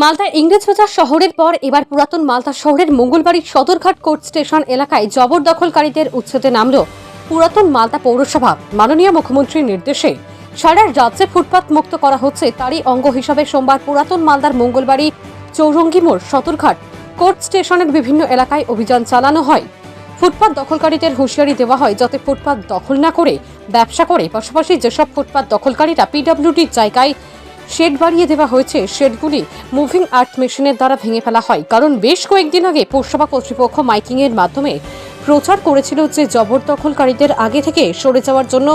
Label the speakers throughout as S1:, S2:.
S1: মালদার ইংরেজবাজার শহরের পর এবার পুরাতন মালদা শহরের মঙ্গলবাড়ির সদরঘাট কোর্ট স্টেশন এলাকায় জবরদখলকারীদের উচ্ছেদে নামল পুরাতন মালদা পৌরসভা। মাননীয় মুখ্যমন্ত্রীর নির্দেশে সারা রাজ্যে ফুটপাত মুক্ত করা হচ্ছে তারই অঙ্গ হিসাবে সোমবার পুরাতন মালদার মঙ্গলবাড়ি চৌরঙ্গি মোড় সদরঘাট কোর্ট স্টেশনের বিভিন্ন এলাকায় অভিযান চালানো হয়। ফুটপাত দখলকারীদের হুঁশিয়ারি দেওয়া হয় যাতে ফুটপাত দখল না করে, ব্যবসা করে। পাশাপাশি যেসব ফুটপাত দখলকারীরা পিডব্লিউডির জায়গায় শেড বাড়িয়ে দেওয়া হয়েছে। শেডগুলি মুভিং আর্ট মেশিনের দ্বারা ভেঙে ফেলা হয়। কারণ বেশ কয়েকদিন আগে পৌরসভা কর্তৃপক্ষ মাইকিং এর মাধ্যমে প্রচার করেছিল যে জবরদখলকারীদের আগে থেকে সরে যাওয়ার জন্য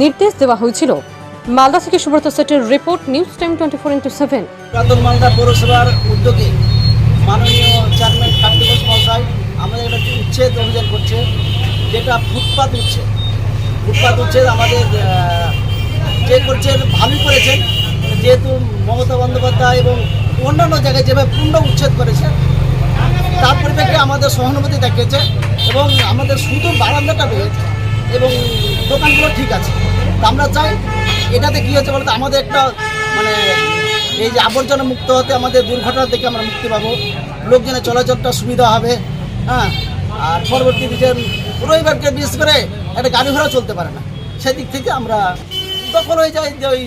S1: নির্দেশ দেওয়া হয়েছিল। মালদা থেকে সুব্রত সেটের report, news time twenty four into seven.
S2: Malda পৌরসভার উদ্যোগে আমাদের করছে, যেটা ফুটপাত উচ্ছেদ। ফুটপাত উচ্ছেদ আমাদের যে করছেন, ভালোই করেছেন। যেহেতু মমতা বন্দ্যোপাধ্যায় এবং অন্যান্য জায়গায় যেভাবে পূর্ণ উচ্ছেদ করেছে, তার পরিপ্রেক্ষে আমাদের সহানুভূতি দেখিয়েছে এবং আমাদের শুধু বারান্দাটা পেয়েছে এবং দোকানগুলো ঠিক আছে। আমরা চাই এটাতে কী হচ্ছে বলতে, আমাদের একটা মানে এই যে আবর্জনা মুক্ত হতে আমাদের দুর্ঘটনা থেকে আমরা মুক্তি পাবো। লোকজনের চলাচলটা সুবিধা হবে হ্যাঁ? আর পরবর্তী বিষয় রবিবারকে বিশেষ করে একটা গাড়ি ঘোড়া চলতে পারে না। সেদিক থেকে আমরা তখন হয়ে যায় যে ওই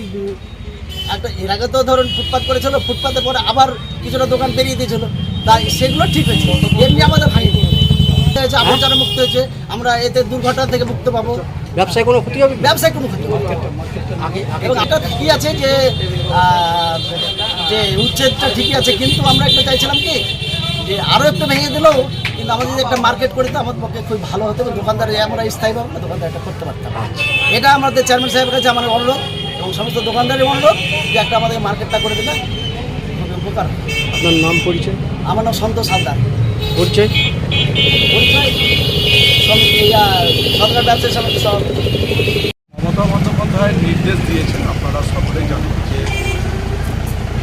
S2: একটা এর আগে তো ধরুন ফুটপাত করেছিল ফুটপাতে পরে আবার কিছুটা দোকান বেরিয়ে দিয়েছিল। তাই সেগুলো ঠিক হয়েছে। এমনি আমাদের ভাঙি হয়েছে আবর্জনা মুক্ত হয়েছে আমরা এতে দুর্ঘটনা থেকে মুক্ত পাবো।
S3: ব্যবসায় কোনো ক্ষতি হবে?
S2: ব্যবসায় কোনো ক্ষতি হবে। এবং এটা ঠিকই আছে যে যে উচ্ছেদটা ঠিকই আছে কিন্তু আমরা একটা চাইছিলাম কি যে আরও একটু ভেঙে দিলেও কিন্তু আমাদের যদি একটা মার্কেট করে দিতে আমাদের পক্ষে খুব ভালো হতো। দোকানদার আমরা স্থায়ীভাবে দোকানদার এটা করতে পারতাম। এটা আমাদের চেয়ারম্যান সাহেবের কাছে আমার অনুরোধ। এবং সমস্ত দোকানদারের অনুরোধ যে একটা আমাদের মার্কেটটা করে দিলে খুবই উপকার
S3: আপনার নাম পরিচয়?
S2: আমার নাম সন্তোষ হালদার।
S3: পরিচয়?
S2: পরিচয়? সমিতি সরকার ব্যবসায়ী সমিতি সভাপতি
S4: মমতা বন্দ্যোপাধ্যায় নির্দেশ দিয়েছেন আপনারা সকলেই জানেন যে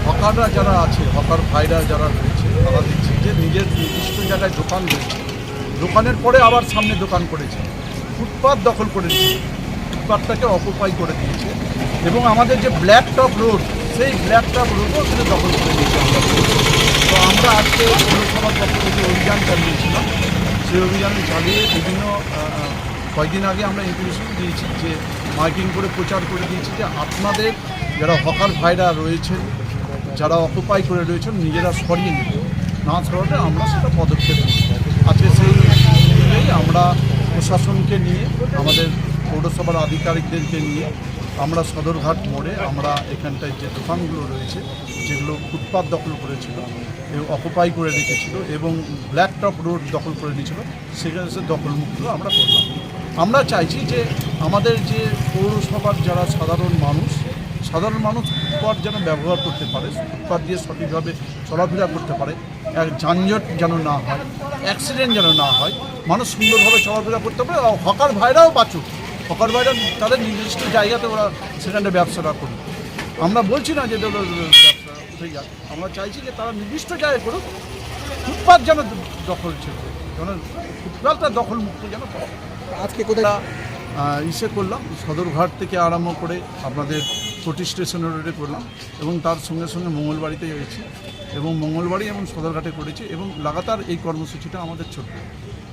S4: হকাররা যারা আছে হকার ভাইরা যারা রয়েছে তারা দেখছে যে নিজের নির্দিষ্ট জায়গায় দোকান রয়েছে। দোকানের পরে আবার সামনে দোকান করেছে। ফুটপাত দখল করে দিয়েছে। ফুটপাতটাকে অকুপাই করে দিয়েছে। এবং আমাদের যে ব্ল্যাক টপ রোড সেই ব্ল্যাক টপ রোডও কিন্তু দখল করে দিয়েছে তো আমরা আজকে পৌরসভার পক্ষ থেকে অভিযান চালিয়েছিলাম। সেই অভিযান চালিয়ে বিভিন্ন কয়েকদিন আগে আমরা ইনফরমেশন দিয়েছি যে মাইকিং করে প্রচার করে দিয়েছি যে আপনাদের যারা হকার ভাইরা রয়েছেন, যারা অকুপাই করে রয়েছেন, নিজেরা সরিয়ে নেবেন না সরালে আমরা সেটা পদক্ষেপ নেব। আজকে সেই আমরা প্রশাসনকে নিয়ে, আমাদের পৌরসভার আধিকারিকদেরকে নিয়ে আমরা সদরঘাট মোড়ে আমরা এখানটায় যে দোকানগুলো রয়েছে, যেগুলো ফুটপাত দখল করেছিল এবং অকুপাই করে রেখেছিল এবং ব্ল্যাক টপ রোড দখল করে নিয়েছিল, সেখানে সে দখলমুক্ত আমরা করলাম। আমরা চাইছি যে আমাদের যে পৌরসভার যারা সাধারণ মানুষ সাধারণ মানুষ ফুটপাত যেন ব্যবহার করতে পারে, ফুটপাত দিয়ে সঠিকভাবে চলাফেরা করতে পারে, এক যানজট যেন না হয় অ্যাক্সিডেন্ট যেন না হয়, মানুষ সুন্দরভাবে চলাফেরা করতে পারে হকার ভাইরাও বাঁচুক। হকার ভাইরা তাদের নির্দিষ্ট জায়গাতে ওরা সেখানে ব্যবসাটা করুক। আমরা বলছি না যে ব্যবসা উঠে যাক। আমরা চাইছি যে তারা নির্দিষ্ট জায়গায় করুক ফুটপাত যেন দখল ছিল যেন ফুটপাতটা দখল মুক্ত যেন
S3: আজকে কোথায়?
S4: ইসে করলাম সদরঘাট থেকে আরম্ভ করে আপনাদের কোটি স্টেশন রোডে করলাম এবং তার সঙ্গে সঙ্গে মঙ্গলবাড়িতে গেছি এবং মঙ্গলবাড়ি এবং সদরঘাটে করেছি এবং লাগাতার এই কর্মসূচিটা আমাদের চলবে।